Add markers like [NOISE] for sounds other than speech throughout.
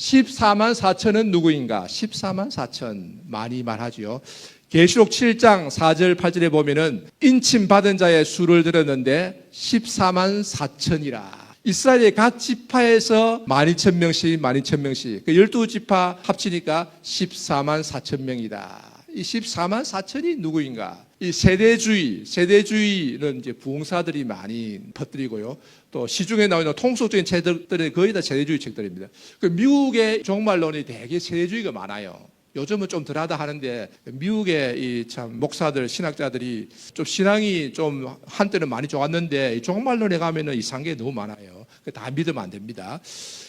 14만 4천은 누구인가? 14만 4천 많이 말하지요. 계시록 7장 4절 8절에 보면은 인침 받은 자의 수를 들었는데 14만 4천이라. 이스라엘의 각 지파에서 12,000명씩 12,000명씩 그 12지파 합치니까 14만 4천 명이다. 이 14만 4천이 누구인가? 이 세대주의, 세대주의는 이제 부흥사들이 많이 퍼뜨리고요. 또 시중에 나오는 통속적인 책들은 거의 다 세대주의 책들입니다. 그 미국의 종말론이 되게 세대주의가 많아요. 요즘은 좀 덜하다 하는데 미국의 이 참 목사들 신학자들이 좀 신앙이 좀 한때는 많이 좋았는데 이 종말론에 가면은 이상한 게 너무 많아요. 그다 믿으면 안 됩니다.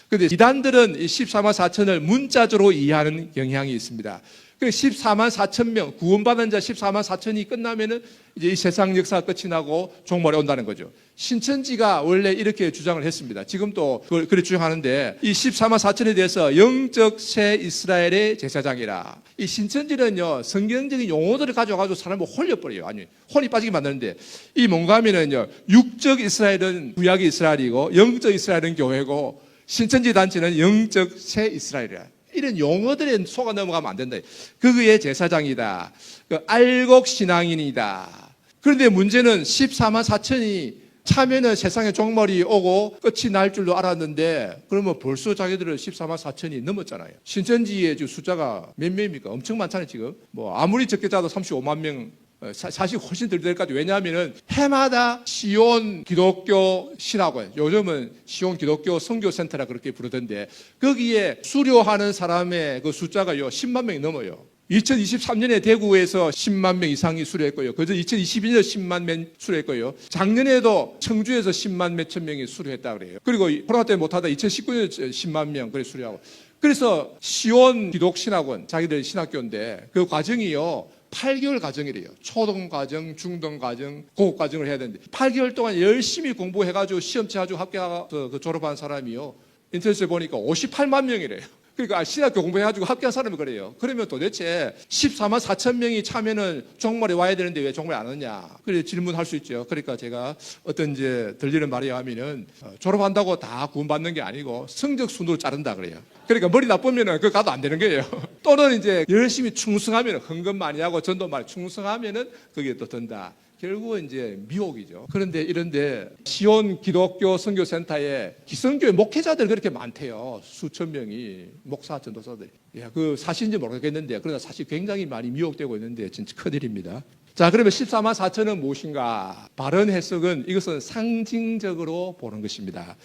근데 이단들은 이 14만 4천을 문자적으로 이해하는 경향이 있습니다. 그 14만 4천 명 구원받은 자 14만 4천이 끝나면은 이제 이 세상 역사가 끝이 나고 종말에 온다는 거죠. 신천지가 원래 이렇게 주장을 했습니다. 지금도 그걸 그렇게 주장하는데 이 14만 4천에 대해서 영적 새 이스라엘의 제사장이라. 이 신천지는요 성경적인 용어들을 가져가지고 사람을 홀려버려요. 아니 혼이 빠지게 만드는데 이 뭔가 하면은요 육적 이스라엘은 구약의 이스라엘이고 영적 이스라엘은 교회고 신천지 단체는 영적 새 이스라엘이라. 이런 용어들에 속아 넘어가면 안 된다. 그의 제사장이다. 그 알곡 신앙인이다. 그런데 문제는 14만 4천이 차면은 세상에 종말이 오고 끝이 날 줄로 알았는데 그러면 벌써 자기들은 14만 4천이 넘었잖아요. 신천지의 숫자가 몇 명입니까? 엄청 많잖아요, 지금. 뭐 아무리 적게 짜도 35만 명 어, 사- 사실 훨씬 덜 될 것 같아요. 왜냐하면은 해마다 시온 기독교 신학원, 요즘은 시온 기독교 선교센터라 그렇게 부르던데 거기에 수료하는 사람의 그 숫자가요 10만 명이 넘어요. 2023년에 대구에서 10만 명 이상이 수료했고요. 그저 2022년에 10만 명 수료했고요. 작년에도 청주에서 10만 몇천 명이 수료했다 그래요. 그리고 코로나 때문에 못하다 2019년에 10만 명 그래 수료하고. 그래서 시온 기독신학원 자기들 신학교인데 그 과정이요. 8개월 과정이래요. 초등 과정, 중등 과정, 고급 과정을 해야 되는데 8개월 동안 열심히 공부해가지고 시험 치가지고 합격해서 그 졸업한 사람이요. 인터넷에 보니까 58만 명이래요. 그러니까 신학교 공부해가지고 합격한 사람이 그래요. 그러면 도대체 14만 4천 명이 차면은 종말에 와야 되는데 왜 종말에 안 오냐? 그래 질문할 수 있죠. 그러니까 제가 어떤 이제 들리는 말이 하면은 어, 졸업한다고 다 구원받는 게 아니고 성적 순으로 자른다 그래요. 그러니까 머리 나쁘면은 그 가도 안 되는 거예요. [LAUGHS] 또는 이제 열심히 충성하면 헌금 많이 하고 전도 많이 충성하면은 그게 또 든다. 결국은 이제 미혹이죠. 그런데 이런데 시온 기독교 선교센터에 기성교회 목회자들 그렇게 많대요. 수천 명이 목사 전도사들. 야, 그 사실인지 모르겠는데 그러나 사실 굉장히 많이 미혹되고 있는데 진짜 큰일입니다. 자, 그러면 14만 4천은 무엇인가? 바른 해석은 이것은 상징적으로 보는 것입니다.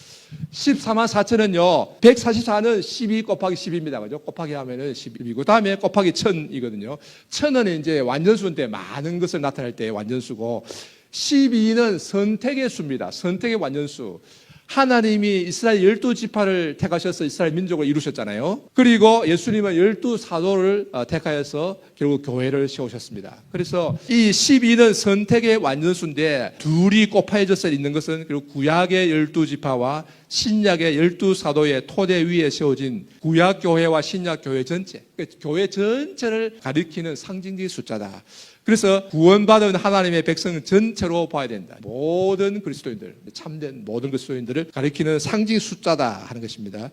14만 4천은요, 144는 12 곱하기 10입니다. 그죠? 곱하기 하면은 12이고, 다음에 곱하기 1000이거든요. 1000은 이제 완전수인데 많은 것을 나타낼 때 완전수고, 12는 선택의 수입니다. 선택의 완전수. 하나님이 이스라엘 열두 지파를 택하셔서 이스라엘 민족을 이루셨잖아요. 그리고 예수님은 열두 사도를 어, 택하여서 결국 교회를 세우셨습니다. 그래서 이 12는 선택의 완전수인데 둘이 곱해져서 있는 것은 그리고 구약의 열두 지파와 신약의 열두 사도의 토대 위에 세워진 구약 교회와 신약 교회 전체, 그러니까 교회 전체를 가리키는 상징적인 숫자다. 그래서 구원받은 하나님의 백성 전체로 봐야 된다. 모든 그리스도인들, 참된 모든 그리스도인들을 가리키는 상징 숫자다 하는 것입니다.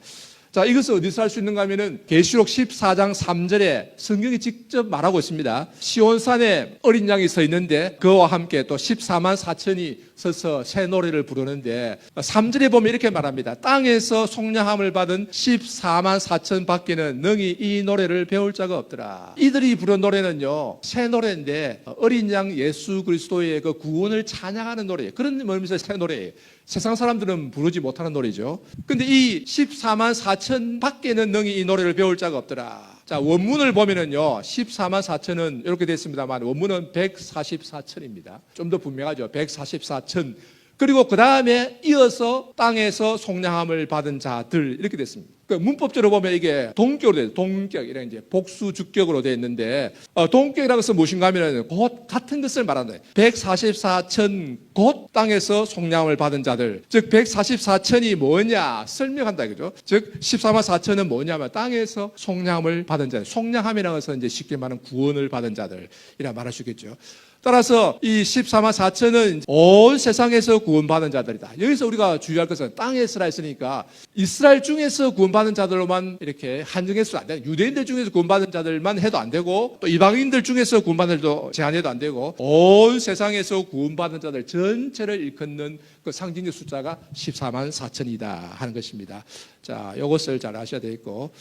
자, 이것을 어디서 할 수 있는가 하면은 계시록 14장 3절에 성경이 직접 말하고 있습니다. 시온산에 어린 양이 서 있는데 그와 함께 또 14만 4천이 서서 새 노래를 부르는데 3절에 보면 이렇게 말합니다. 땅에서 속량함을 받은 14만 4천 밖에는 능히 이 노래를 배울 자가 없더라. 이들이 부른 노래는요. 새 노래인데 어린 양 예수 그리스도의 그 구원을 찬양하는 노래예요. 그런 의미에서 새 노래예요. 세상 사람들은 부르지 못하는 노래죠. 근데 이 14만 4천 밖에는 능히 이 노래를 배울 자가 없더라. 자, 원문을 보면은요, 14만 4천은 이렇게 됐습니다만, 원문은 144천입니다. 좀 더 분명하죠. 144천. 그리고 그 다음에 이어서 땅에서 속량함을 받은 자들, 이렇게 됐습니다. 그 문법적으로 보면 이게 동격으로 돼요. 동격. 이런 이제 복수 주격으로 되어 있는데, 어, 동격이라는 것은 무엇인가 하면 곧 같은 것을 말한다. 144천 곧 땅에서 속량을 받은 자들. 즉, 144천이 뭐냐? 설명한다. 그죠? 즉, 14만 4천은 뭐냐면 땅에서 속량을 받은 자들. 속량함이라는 것은 이제 쉽게 말하면 구원을 받은 자들. 이라 말할 수 있겠죠. 따라서 이 14만 4천은 온 세상에서 구원받은 자들이다. 여기서 우리가 주의할 것은 땅에 이스라엘 있으니까 이스라엘 중에서 구원받은 자들로만 이렇게 한정해서도 안 돼. 유대인들 중에서 구원받은 자들만 해도 안 되고 또 이방인들 중에서 구원받은 자도 제한해도 안 되고 온 세상에서 구원받은 자들 전체를 일컫는 그 상징적 숫자가 14만 4천이다 하는 것입니다. 자, 이것을 잘 아셔야 되겠고